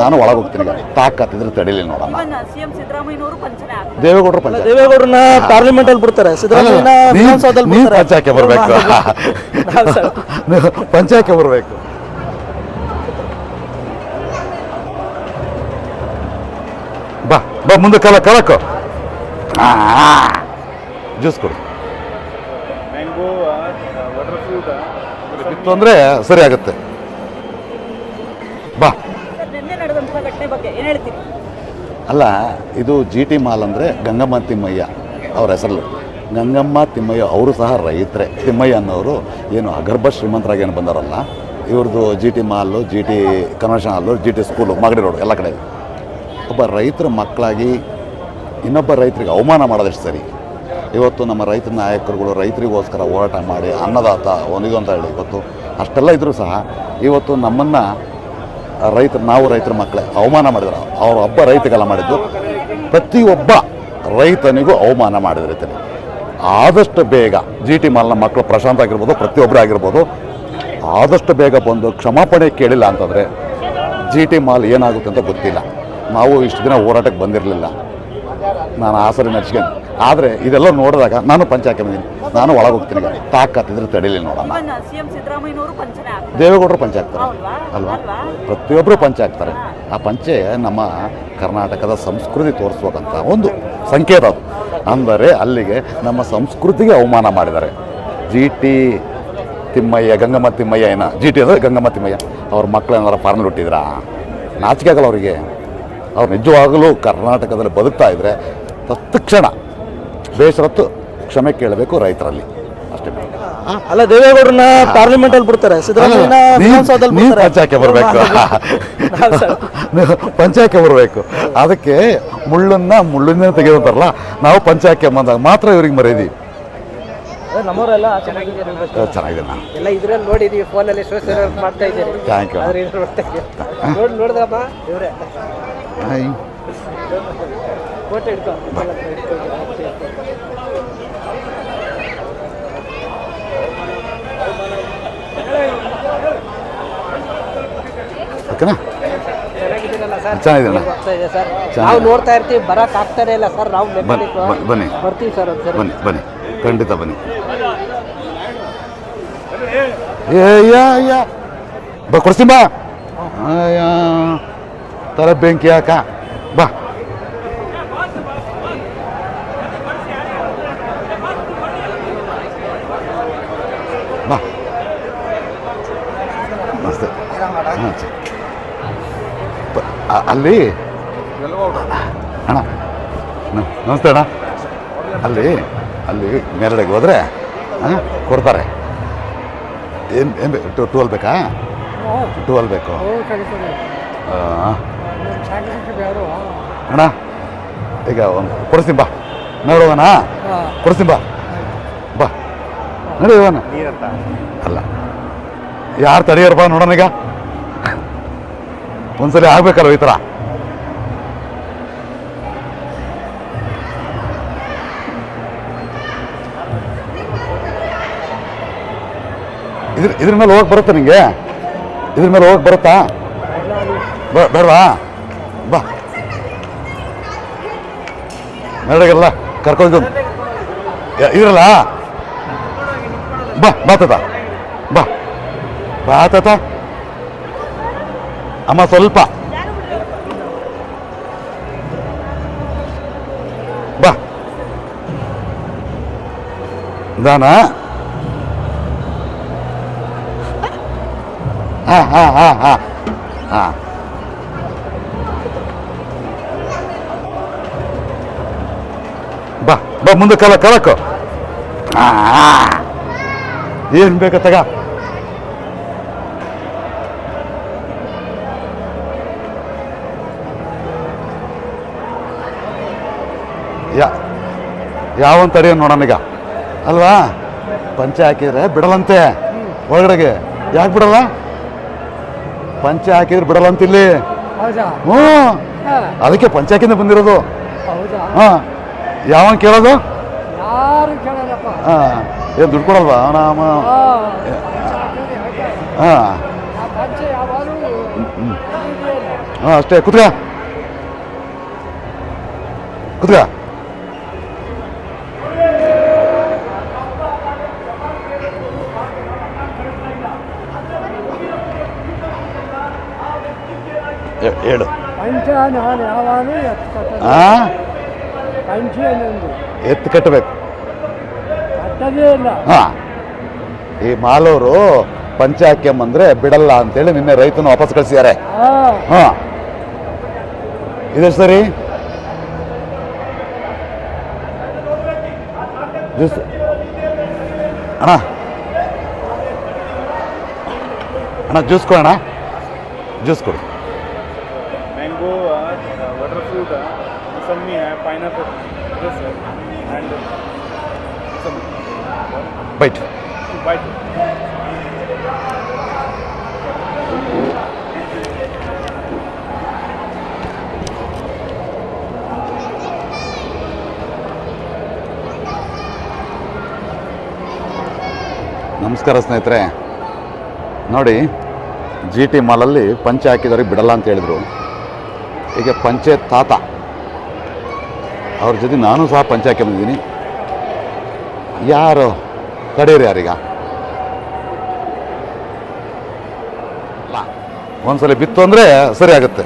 ನಾನು ಒಳಗೆ ಹೋಗ್ತೀನಿ ತಾಕತ್ತಿದ್ರೆ ತಡೀಲಿ ನೋಡೋಣ ದೇವೇಗೌಡರು ಪಂಚಾಯತ್ ದೇವೇಗೌಡರನ್ನ ಪಾರ್ಲಿಮೆಂಟ್ ಅಲ್ಲಿ ಬಿಡ್ತಾರೆ. ಪಂಚಾಯಕ್ಕೆ ಬರಬೇಕು. ಪಂಚಾಯಕ್ಕೆ ಬರಬೇಕು. ಬಾ ಬಾ ಮುಂದೆ ಕಲ ಕಲಕು ಜ್ಯೂಸ್ ಕೊಡು. ಬಿತ್ತು ಅಂದರೆ ಸರಿ ಆಗುತ್ತೆ ಬಾ ಸರ್ ನಿನ್ನೆ ನಡೆದಂತಹ ಘಟನೆ ಬಗ್ಗೆ ಏನ್ ಅಲ್ಲ, ಇದು ಜಿ ಟಿ ಮಾಲ್ ಅಂದರೆ ಗಂಗಮ್ಮ ತಿಮ್ಮಯ್ಯ ಅವ್ರ ಹೆಸರು ಗಂಗಮ್ಮ ತಿಮ್ಮಯ್ಯ ಅವರು ಸಹ ರೈತರೇ. ತಿಮ್ಮಯ್ಯ ಅನ್ನೋರು ಏನು ಅಗರ್ಭ ಶ್ರೀಮಂತರಾಗಿ ಏನು ಬಂದಾರಲ್ಲ ಇವ್ರದ್ದು G T mall G T convention hall, G T school, Magadi road, ಎಲ್ಲ ಕಡೆ. ಒಬ್ಬ ರೈತರ ಮಕ್ಕಳಾಗಿ ಇನ್ನೊಬ್ಬ ರೈತರಿಗೆ ಅವಮಾನ ಮಾಡೋದಷ್ಟು ಸರಿ? ಇವತ್ತು ನಮ್ಮ ರೈತ ನಾಯಕರುಗಳು ರೈತರಿಗೋಸ್ಕರ ಹೋರಾಟ ಮಾಡಿ ಅನ್ನದಾತ ಒಂದಿದು ಅಂತ ಹೇಳಿ, ಇವತ್ತು ಅಷ್ಟೆಲ್ಲ ಇದ್ದರೂ ಸಹ ಇವತ್ತು ನಮ್ಮನ್ನು ರೈತರು ನಾವು ರೈತರ ಮಕ್ಕಳೇ, ಅವಮಾನ ಮಾಡಿದ್ರು. ಅವ್ರ ಹಬ್ಬ ರೈತಗೆಲ್ಲ ಮಾಡಿದ್ದು ಪ್ರತಿಯೊಬ್ಬ ರೈತನಿಗೂ ಅವಮಾನ ಮಾಡಿದ ರೈತನಿಗೆ ಆದಷ್ಟು ಬೇಗ, ಜಿ ಟಿ ಮಾಲ್ನ ಮಕ್ಕಳು ಪ್ರಶಾಂತ್ ಆಗಿರ್ಬೋದು, ಪ್ರತಿಯೊಬ್ಬರು ಆಗಿರ್ಬೋದು, ಆದಷ್ಟು ಬೇಗ ಬಂದು ಕ್ಷಮಾಪಣೆ ಕೇಳಿಲ್ಲ ಅಂತಂದರೆ ಜಿ ಟಿ ಮಾಲ್ ಏನಾಗುತ್ತೆ ಅಂತ ಗೊತ್ತಿಲ್ಲ. ನಾವು ಇಷ್ಟು ದಿನ ಹೋರಾಟಕ್ಕೆ ಬಂದಿರಲಿಲ್ಲ. ನಾನು ಆಸರೆ ನಡ್ಸ್ಕೊಂಡು ಆದರೆ ಇದೆಲ್ಲ ನೋಡಿದಾಗ ನಾನು ಪಂಚಾಯತ್ ಬಂದೀನಿ ನಾನು ಒಳಗೆ ಹೋಗ್ತೀನಿ ಈಗ. ತಾಕತ್ತಿದ್ರೆ ತಡೀಲಿ ನೋಡೋಣ. ಪಂಚ ಆಗ್ತಾರೆ. ದೇವೇಗೌಡರು ಪಂಚ ಹಾಕ್ತಾರೆ ಹೌದಾ? ಅಲ್ವಾ? ಅಲ್ವಾ? ಪ್ರತಿಯೊಬ್ಬರು ಪಂಚ ಹಾಕ್ತಾರೆ ಆ ಪಂಚೆ ನಮ್ಮ ಕರ್ನಾಟಕದ ಸಂಸ್ಕೃತಿ ತೋರಿಸ್ಬೇಕಂತ ಒಂದು ಸಂಕೇತ ಅದು. ಅಂದರೆ ಅಲ್ಲಿಗೆ ನಮ್ಮ ಸಂಸ್ಕೃತಿಗೆ ಅವಮಾನ ಮಾಡಿದ್ದಾರೆ. ಜಿ ಟಿ ತಿಮ್ಮಯ್ಯ ಗಂಗಮ್ಮ ತಿಮ್ಮಯ್ಯ ಏನ? ಜಿ ಟಿ ಅಂದರೆ ಗಂಗಮ್ಮ ತಿಮ್ಮಯ್ಯ. ಅವ್ರ ಮಕ್ಕಳು ಏನಾರು ಫಾರ್ಮಲ್ ಹುಟ್ಟಿದ್ರಾ? ನಾಚಿಕೆಗಳು ಅವರಿಗೆ. ಅವ್ರು ನಿಜವಾಗಲೂ ಕರ್ನಾಟಕದಲ್ಲಿ ಬದುಕ್ತಾ ಇದ್ದರೆ ತತ್ಕ್ಷಣ ಬೇಸರತ್ತು ಕ್ಷಮೆ ಕೇಳಬೇಕು ರೈತರಲ್ಲಿ. ಅಷ್ಟೇ ಅಲ್ಲ ದೇವೇಗೌಡರನ್ನ ಪಾರ್ಲಿಮೆಂಟ್ ಅಲ್ಲಿ ಬಿಡ್ತಾರೆ ಸಿದ್ದರಾಮಯ್ಯ ಪಂಚಾಯಕ್ಕೆ ಬರಬೇಕು. ಪಂಚಾಯಕ್ಕೆ ಬರಬೇಕು. ಅದಕ್ಕೆ ಮುಳ್ಳನ್ನ ಮುಳ್ಳಿಂದ ತೆಗೆದಂತಾರಲ್ಲ ನಾವು ಪಂಚಾಯಕ್ಕೆ ಬಂದಾಗ ಮಾತ್ರ ಇವ್ರಿಗೆ ಮರೆಯದಿ. ನಮ್ಮವರೆಲ್ಲ ಚೆನ್ನಾಗಿದೆ ನಾನು. ಎಲ್ಲ ಇದ್ರಲ್ಲಿ ನೋಡಿದೀವಿ ಫೋನಲ್ಲಿ ಸೋಷಿಯಲ್ ವರ್ಕ್ ಮಾಡ್ತಾ ಇದ್ದೀರಿ. ಥ್ಯಾಂಕ್ ಯು ನೋಡಿ ನೋಡ್ದಪ್ಪ ಇವರೇ. ಹಿಡ್ಕೊ ಓಕೆನಾ? ಚೆನ್ನಾಗಿದ್ದೀರಲ್ಲ ಸರ್ ಚೆನ್ನಾಗಿದ್ದೀರಣ್ಣ. ಬರ್ತಾ ಇದೆ ಸರ್ ಚೆನ್ನಾಗಿದೆ. ನಾವು ನೋಡ್ತಾ ಇರ್ತೀವಿ ಬರಕ್ ಆಗ್ತಾನೆ ಇಲ್ಲ ಸರ್ ನಾವು ಬನ್ನಿ. ಬರ್ತೀವಿ ಸರ್ ಬನ್ನಿ ಬನ್ನಿ. ಖಂಡಿತ ಬನ್ನಿ. ಏ ಯಾ ಯಾ ಬಾ ಕೊಡ್ತೀನಿ ಬಾ. ಅಯ್ಯ. ತರ ಬೆಂಕಿ ಯಾಕ ಬಾ. ಬಾ. ನಮಸ್ತೆ. ಹಾಂ ಅಲ್ಲಿ? ಅಣ್ಣ ನಮಸ್ತೆ ಅಣ್ಣ. ಅಲ್ಲಿ ಅಲ್ಲಿ ಮೇಲ್ಗಡೆಗೆ ಹೋದರೆ ಹಾಂ ಕೊಡ್ತಾರೆ. ಏನು ಏನು ಬೇಕು ಟೂ ಟೂವಲ್ ಬೇಕಾ? ಟೂಲ್ ಬೇಕು. ಆ, ಅಣ್ಣ ಈಗ ಒಂದು ಕೊಡಿಸ್ತೀನಿ ಬಾ. ನೋಡುವಣ ಕೊಡಿಸ್ತೀನಿ ಬಾ. ಬಾ. ನೋಡಿ ಇವನ ಅಲ್ಲ. ಯಾರು ತಡೆಯೋರು ಬಾ ನೋಡೋಣ ಈಗ. ಒಂದ್ಸಲಿ ಆಗ್ಬೇಕಲ್ವ ಈ ಥರ ಇದ್ರ ಇದ್ರ ಮೇಲೆ ಹೋಗಕ್ಕೆ ಬರುತ್ತಾ ನಿಮಗೆ ಇದ್ರ ಮೇಲೆ ಹೋಗಕ್ಕೆ ಬರುತ್ತಾ? ಬ- ಬೇಡವಾ? ಬಾ. ನಡಗಲ್ಲ ಕರ್ಕೊಂಡು ಇದ್ರಲ್ಲ ಬಾ ಬಾ ತಾತ. ಬಾ. ಬಾ ತಾತ. ಅಮ್ಮ ಸ್ವಲ್ಪ. ಬಾ. ದಾನ ಹಾಂ ಹಾಂ ಹಾಂ ಹಾಂ. ಹಾಂ. ಬಾ ಮುಂದೆ ಕಲ ಕಲಕು. ಏನು ಬೇಕ ತಗ. ಯಾ ಯಾವಂತ ಈಗ? ಅಲ್ವಾ? ಪಂಚೆ ಹಾಕಿದ್ರೆ ಬಿಡಲಂತೆ. ಒಳಗಡೆಗೆ. ಯಾಕೆ ಬಿಡಲ್ಲ? ಪಂಚೆ ಹಾಕಿದ್ರೆ ಬಿಡಲ್ಲ ಇಲ್ಲಿ ಹ್ಞೂ ಅದಕ್ಕೆ ಪಂಚೆ ಹಾಕಿಂದ ಬಂದಿರೋದು. ಹಾಂ. ಯಾವನ್ ಕೇಳೋದು? ಯಾರು ಕೇಳಲ್ಲಪ್ಪ ಹಾಂ. ಏನು ದುಡ್ಡು ಕೊಡಲ್ವಾ? ನಾಮ ಹಾಂ. ಹಾಂ. ಅಷ್ಟೇ. ಕುತ್ಕ. ಕುತ್ಕ. ಹೇ- ಹೇಳು ಪಂಚ ನಾನು ಯಾವಾಗಲೂ ಎತ್ತು ಕಟ್ಟೋದು ಆ ಪಂಚ ಅನ್ನೊಂದು ಎತ್ತು ಕಟ್ಟಬೇಕು. ಹಾಂ. ಈ ಮಾಲೂರು ಪಂಚ ಹಾಕ್ಯಂಬಂದ್ರೆ ಬಿಡಲ್ಲ ಅಂತೇಳಿ ನಿನ್ನೆ ರೈತನ ವಾಪಸ್ ಕಳಿಸಿದ್ದಾರೆ. ಹಾಂ. ಇದೆ ಸರಿ? ಅಣ್ಣ. ಅಣ್ಣ ಜ್ಯೂಸ್ ಕೊಡೋಣ ಜ್ಯೂಸ್ ಕೊಡು. ಮ್ಯಾಂಗೋ ವಾಟರ್ ಫ್ರೂಟ್ मौसमी है pineapple yes sir and some bite bite ನಮಸ್ಕಾರ ಸ್ನೇಹಿತರೆ ನೋಡಿ ಜಿ ಟಿ ಮಾಲಲ್ಲಿ ಪಂಚೆ ಹಾಕಿದವ್ರಿಗೆ ಬಿಡಲ್ಲ ಅಂತ ಹೇಳಿದರು ಈಗ ಪಂಚೆ ತಾತ ಅವ್ರ ಜೊತೆ ನಾನು ಸಹ ಪಂಚಾಯಕ್ಕೆ ಬಂದಿದ್ದೀನಿ. ಯಾರು ಕಡೆಯರು ಯಾರೀಗ? ಒಂದ್ಸಲ ಬಿತ್ತು ಅಂದರೆ ಸರಿ ಆಗುತ್ತೆ.